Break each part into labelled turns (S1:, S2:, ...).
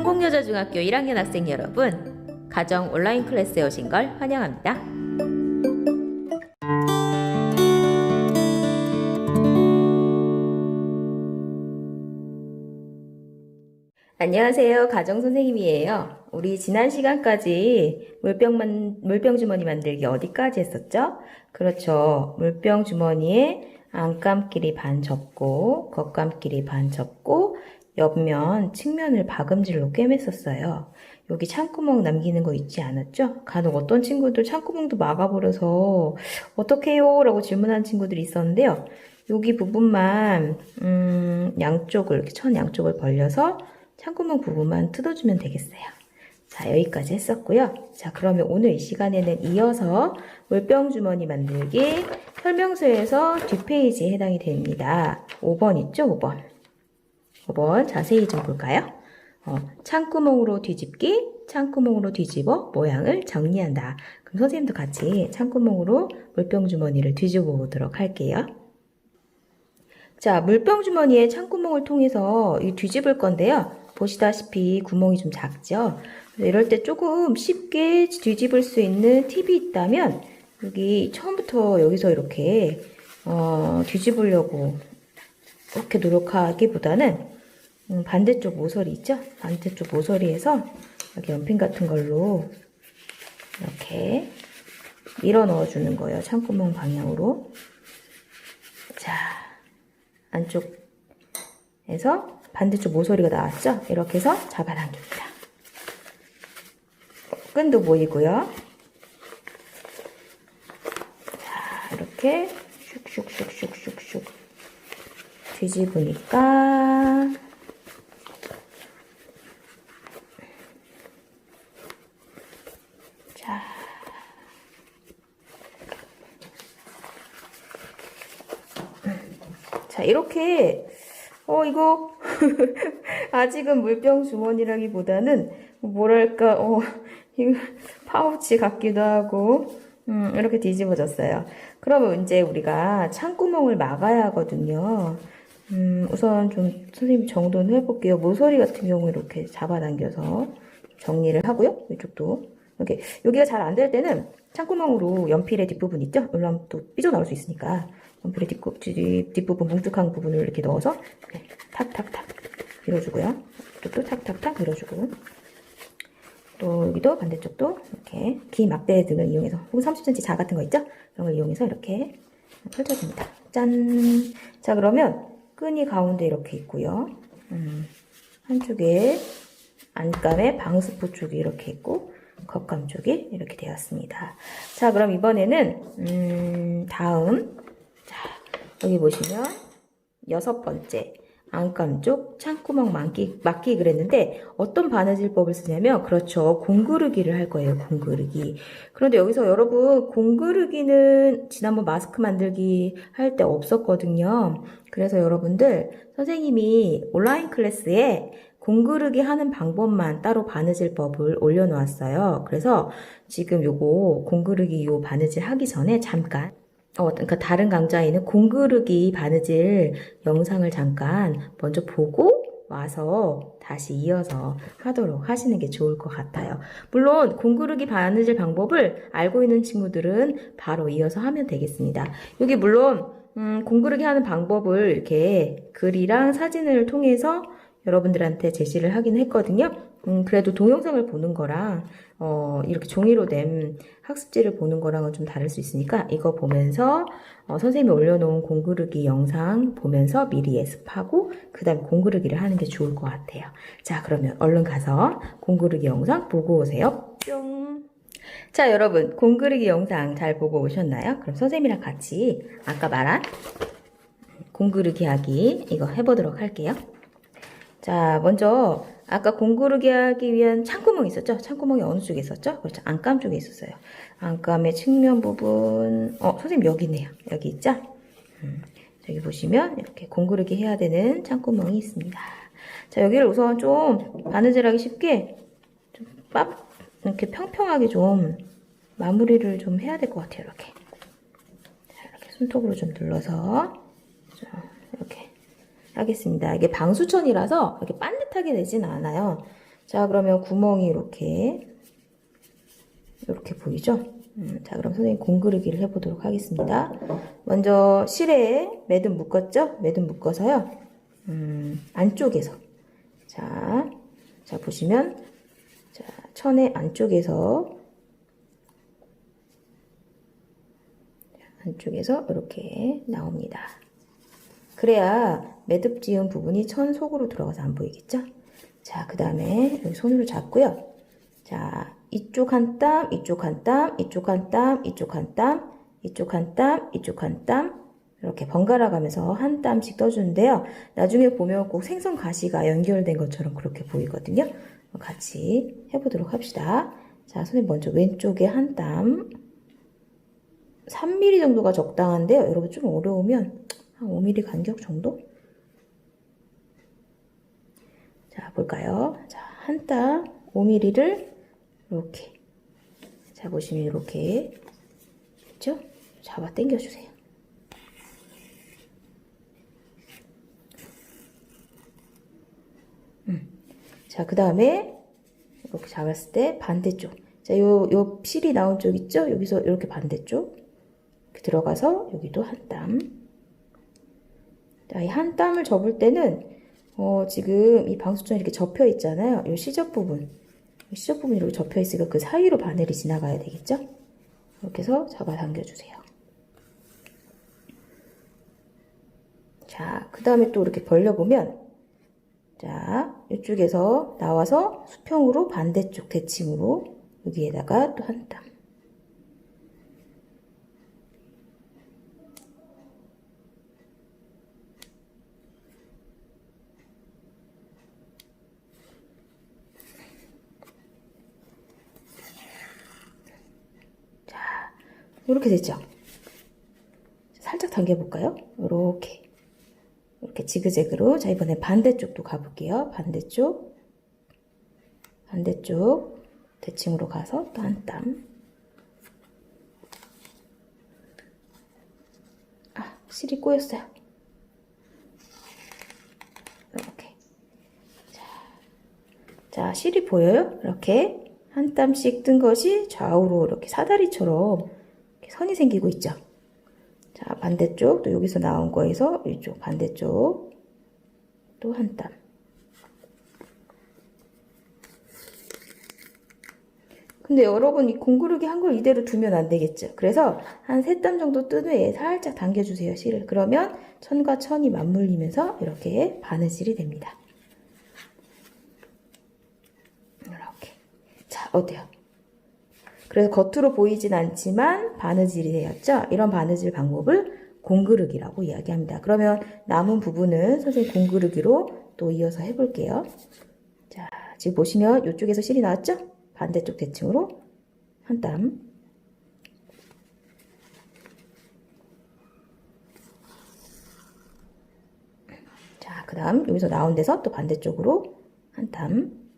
S1: 한국여자중학교 1학년 학생 여러분, 가정 온라인 클래스에 오신 걸 환영합니다. 안녕하세요. 가정 선생님이에요. 우리 지난 시간까지 물병만, 물병 주머니 만들기 어디까지 했었죠? 그렇죠. 물병 주머니에 안감끼리 반 접고, 겉감끼리 반 접고, 옆면, 측면을 박음질로 꿰맸었어요. 여기 창구멍 남기는 거 잊지 않았죠? 간혹 어떤 친구들 창구멍도 막아버려서 어떡해요? 라고 질문하는 친구들이 있었는데요. 여기 부분만, 음, 양쪽을, 이렇게 천 양쪽을 벌려서 창구멍 부분만 뜯어주면 되겠어요. 자, 여기까지 했었고요. 자, 그러면 오늘 이 시간에는 이어서 물병 주머니 만들기 설명서에서 뒷페이지에 해당이 됩니다. 5번 있죠? 5번. 5번 자세히 좀 볼까요? 어, 창구멍으로 뒤집기, 창구멍으로 뒤집어 모양을 정리한다. 그럼 선생님도 같이 창구멍으로 물병 주머니를 뒤집어 보도록 할게요. 자, 물병 주머니에 창구멍을 통해서 이 뒤집을 건데요. 보시다시피 구멍이 좀 작죠? 이럴 때 조금 쉽게 뒤집을 수 있는 팁이 있다면 여기 처음부터 여기서 이렇게 어, 뒤집으려고 이렇게 노력하기보다는 음, 반대쪽 모서리 있죠? 반대쪽 모서리에서 여기 연필 같은 걸로 이렇게 밀어 넣어주는 거예요. 창구멍 방향으로. 자, 안쪽에서 반대쪽 모서리가 나왔죠? 이렇게 해서 잡아당깁니다. 끈도 보이고요. 자, 이렇게 슉슉슉슉슉슉 뒤집으니까 자 자, 이렇게, 어, 이거, 아직은 물병 주머니라기보다는, 뭐랄까, 어, 이거 파우치 같기도 하고, 음, 이렇게 뒤집어졌어요. 그러면 이제 우리가 창구멍을 막아야 하거든요. 음, 우선 좀 선생님 정돈을 해볼게요. 모서리 같은 경우 이렇게 잡아당겨서 정리를 하고요. 이쪽도. 이렇게, 여기가 잘 안 될 때는 창구멍으로 연필의 뒷부분 있죠? 물론 또 삐져나올 수 있으니까. 연필의 뒷, 뒷, 뒷부분, 뭉툭한 부분을 이렇게 넣어서 이렇게 탁탁탁 밀어주고요. 또, 또 탁탁탁 밀어주고. 또 여기도 반대쪽도 이렇게 긴 막대 등을 이용해서 혹은 30cm 자 같은 거 있죠? 그런 걸 이용해서 이렇게 펼쳐줍니다. 짠! 자 그러면 끈이 가운데 이렇게 있고요. 음, 한쪽에 안감에 방수포 쪽이 이렇게 있고 겉감 쪽이 이렇게 되었습니다. 자 그럼 이번에는 음, 다음 자 여기 보시면 여섯 번째 안감 쪽 창구멍 막기, 막기 그랬는데 어떤 바느질법을 쓰냐면 그렇죠. 공구르기를 할 거예요 공구르기. 그런데 여기서 여러분 공구르기는 지난번 마스크 만들기 할 때 없었거든요. 그래서 여러분들 선생님이 온라인 클래스에 공구르기 하는 방법만 따로 바느질법을 올려놓았어요. 그래서 지금 요거 공구르기 요 바느질 하기 전에 잠깐 어, 그러니까 다른 강좌에는 공그르기 바느질 영상을 잠깐 먼저 보고 와서 다시 이어서 하도록 하시는 게 좋을 것 같아요. 물론 공그르기 바느질 방법을 알고 있는 친구들은 바로 이어서 하면 되겠습니다. 여기 물론 음, 공그르기 하는 방법을 이렇게 글이랑 사진을 통해서 여러분들한테 제시를 하긴 했거든요. 음, 그래도 동영상을 보는 거랑 어, 이렇게 종이로 된 학습지를 보는 거랑은 좀 다를 수 있으니까 이거 보면서 어, 선생님이 올려놓은 공그르기 영상 보면서 미리 예습하고 그 다음에 공그르기를 하는 게 좋을 것 같아요. 자 그러면 얼른 가서 공그르기 영상 보고 오세요. 뿅! 자 여러분 공그르기 영상 잘 보고 오셨나요? 그럼 선생님이랑 같이 아까 말한 공그르기 하기 이거 해보도록 할게요. 자, 먼저 아까 공구르기 하기 위한 창구멍 있었죠? 창구멍이 어느 쪽에 있었죠? 그렇죠. 안감 쪽에 있었어요. 안감의 측면 부분, 어, 선생님 여기 있네요. 여기 있죠? 음, 여기 보시면 이렇게 공구르기 해야 되는 창구멍이 있습니다. 자, 여기를 우선 좀 바느질하기 쉽게 좀 빡, 이렇게 평평하게 좀 마무리를 좀 해야 될 것 같아요. 이렇게. 자, 이렇게 손톱으로 좀 눌러서 하겠습니다. 이게 방수천이라서 이렇게 반듯하게 되진 않아요. 자, 그러면 구멍이 이렇게, 이렇게 보이죠? 음, 자, 그럼 선생님 공그르기를 해보도록 하겠습니다. 먼저 실에 매듭 묶었죠? 매듭 묶어서요. 음, 안쪽에서. 자, 자, 보시면, 자, 천의 안쪽에서, 안쪽에서 이렇게 나옵니다. 그래야 매듭 지은 부분이 천 속으로 들어가서 안 보이겠죠? 자, 그 다음에 여기 손으로 잡고요. 자, 이쪽 한 땀, 이쪽 한 땀, 이쪽 한 땀, 이쪽 한 땀, 이쪽 한 땀, 이쪽 한 땀, 이렇게 번갈아 가면서 한 땀씩 떠주는데요. 나중에 보면 꼭 생선 가시가 연결된 것처럼 그렇게 보이거든요. 같이 해보도록 합시다. 자, 선생님 먼저 왼쪽에 한 땀. 3mm 정도가 적당한데요. 여러분 좀 어려우면 한 5mm 간격 정도? 자, 볼까요? 자, 한 땀 5mm를 이렇게. 자, 보시면 이렇게. 그죠? 잡아 당겨주세요. 음. 자, 그 다음에 이렇게 잡았을 때 반대쪽. 자, 요, 요 실이 나온 쪽 있죠? 여기서 이렇게 반대쪽. 들어가서 여기도 한 땀. 자, 이 한 땀을 접을 때는 어, 지금 이 방수천이 이렇게 접혀 있잖아요. 이 시접 부분. 이 시접 부분이 이렇게 접혀 있으니까 그 사이로 바늘이 지나가야 되겠죠? 이렇게 해서 잡아 당겨주세요. 자, 그 다음에 또 이렇게 벌려보면, 자, 이쪽에서 나와서 수평으로 반대쪽 대칭으로 여기에다가 또 한 땀. 이렇게 됐죠? 살짝 당겨볼까요? 이렇게. 이렇게 지그재그로. 자, 이번에 반대쪽도 가볼게요. 반대쪽. 반대쪽. 대칭으로 가서 또 한 땀. 아, 실이 꼬였어요. 이렇게. 자, 자 실이 보여요? 이렇게. 한 땀씩 뜬 것이 좌우로 이렇게 사다리처럼 선이 생기고 있죠. 자, 반대쪽, 또 여기서 나온 거에서 이쪽 반대쪽 또 한 땀. 근데 여러분 이 공구르기 한 걸 이대로 두면 안 되겠죠. 그래서 한 세 땀 정도 뜬 후에 살짝 당겨주세요, 실을. 그러면 천과 천이 맞물리면서 이렇게 바느질이 됩니다. 이렇게. 자, 어때요? 그래서 겉으로 보이진 않지만 바느질이 되었죠. 이런 바느질 방법을 공그르기라고 이야기합니다. 그러면 남은 부분은 선생님 공그르기로 또 이어서 해볼게요. 자, 지금 보시면 이쪽에서 실이 나왔죠? 반대쪽 대칭으로 한 땀. 자, 그 다음 여기서 나온 데서 또 반대쪽으로 한 땀.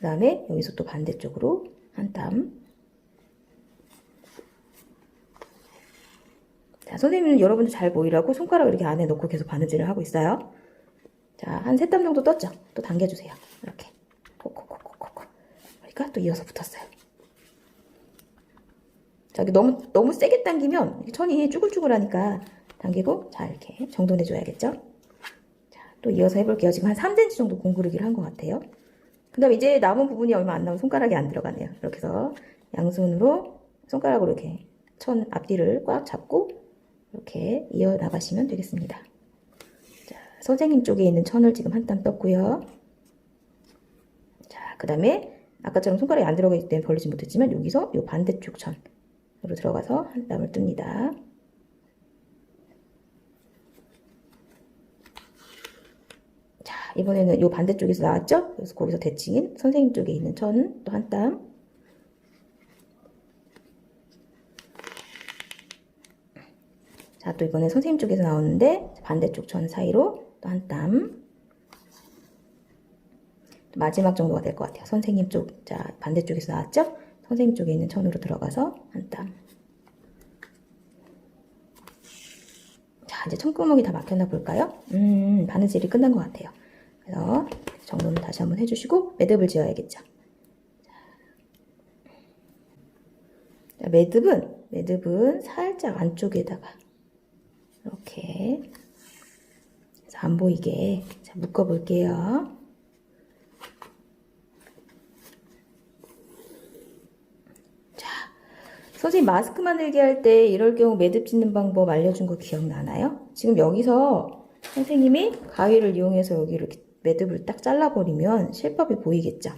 S1: 그 다음에 여기서 또 반대쪽으로 한 땀. 자, 선생님은 여러분들 잘 보이라고 손가락을 이렇게 안에 넣고 계속 바느질을 하고 있어요. 자, 한 세 땀 정도 떴죠? 또 당겨주세요. 이렇게. 콕콕콕콕콕. 그러니까 또 이어서 붙었어요. 자, 너무, 너무 세게 당기면 천이 쭈글쭈글하니까 당기고, 자, 이렇게 정돈해줘야겠죠? 자, 또 이어서 해볼게요. 지금 한 3cm 정도 공구르기를 한 것 같아요. 그 다음에 이제 남은 부분이 얼마 안 남은 손가락이 안 들어가네요. 이렇게 해서 양손으로 손가락으로 이렇게 천 앞뒤를 꽉 잡고 이렇게 이어 나가시면 되겠습니다. 자, 선생님 쪽에 있는 천을 지금 한 땀 떴고요. 자, 그 다음에 아까처럼 손가락이 안 들어가기 때문에 벌리지 못했지만 여기서 이 반대쪽 천으로 들어가서 한 땀을 뜹니다. 이번에는 이 반대쪽에서 나왔죠? 그래서 거기서 대칭인 선생님 쪽에 있는 천 또 한 땀. 자, 또 이번에 선생님 쪽에서 나오는데 반대쪽 천 사이로 또 한 땀. 마지막 정도가 될 것 같아요. 선생님 쪽, 자, 반대쪽에서 나왔죠? 선생님 쪽에 있는 천으로 들어가서 한 땀. 이제 tom구멍이 다 막혔나 볼까요? 음, 바느질이 끝난 것 같아요. 그래서 정돈을 다시 한번 해주시고 매듭을 지어야겠죠. 자, 매듭은 매듭은 살짝 안쪽에다가 이렇게 안 보이게 자, 묶어 볼게요. 자, 선생님 마스크 만들기 할 때 이럴 경우 매듭 짓는 방법 알려준 거 기억나나요? 지금 여기서 선생님이 가위를 이용해서 여기 이렇게 매듭을 딱 잘라버리면 실밥이 보이겠죠?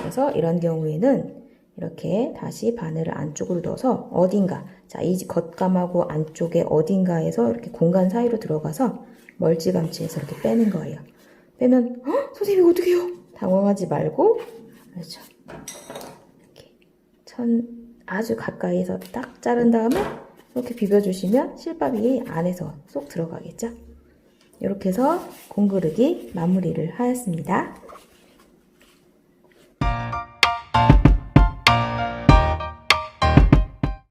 S1: 그래서 이런 경우에는 이렇게 다시 바늘을 안쪽으로 넣어서 어딘가 자, 이 겉감하고 안쪽에 어딘가에서 이렇게 공간 사이로 들어가서 멀찌감치해서 이렇게 빼는 거예요. 빼면 어? 선생님 어떡해요? 당황하지 말고 그렇죠. 이렇게 천 아주 가까이서 딱 자른 다음에 이렇게 비벼주시면 실밥이 안에서 쏙 들어가겠죠? 이렇게 해서 공그르기 마무리를 하였습니다.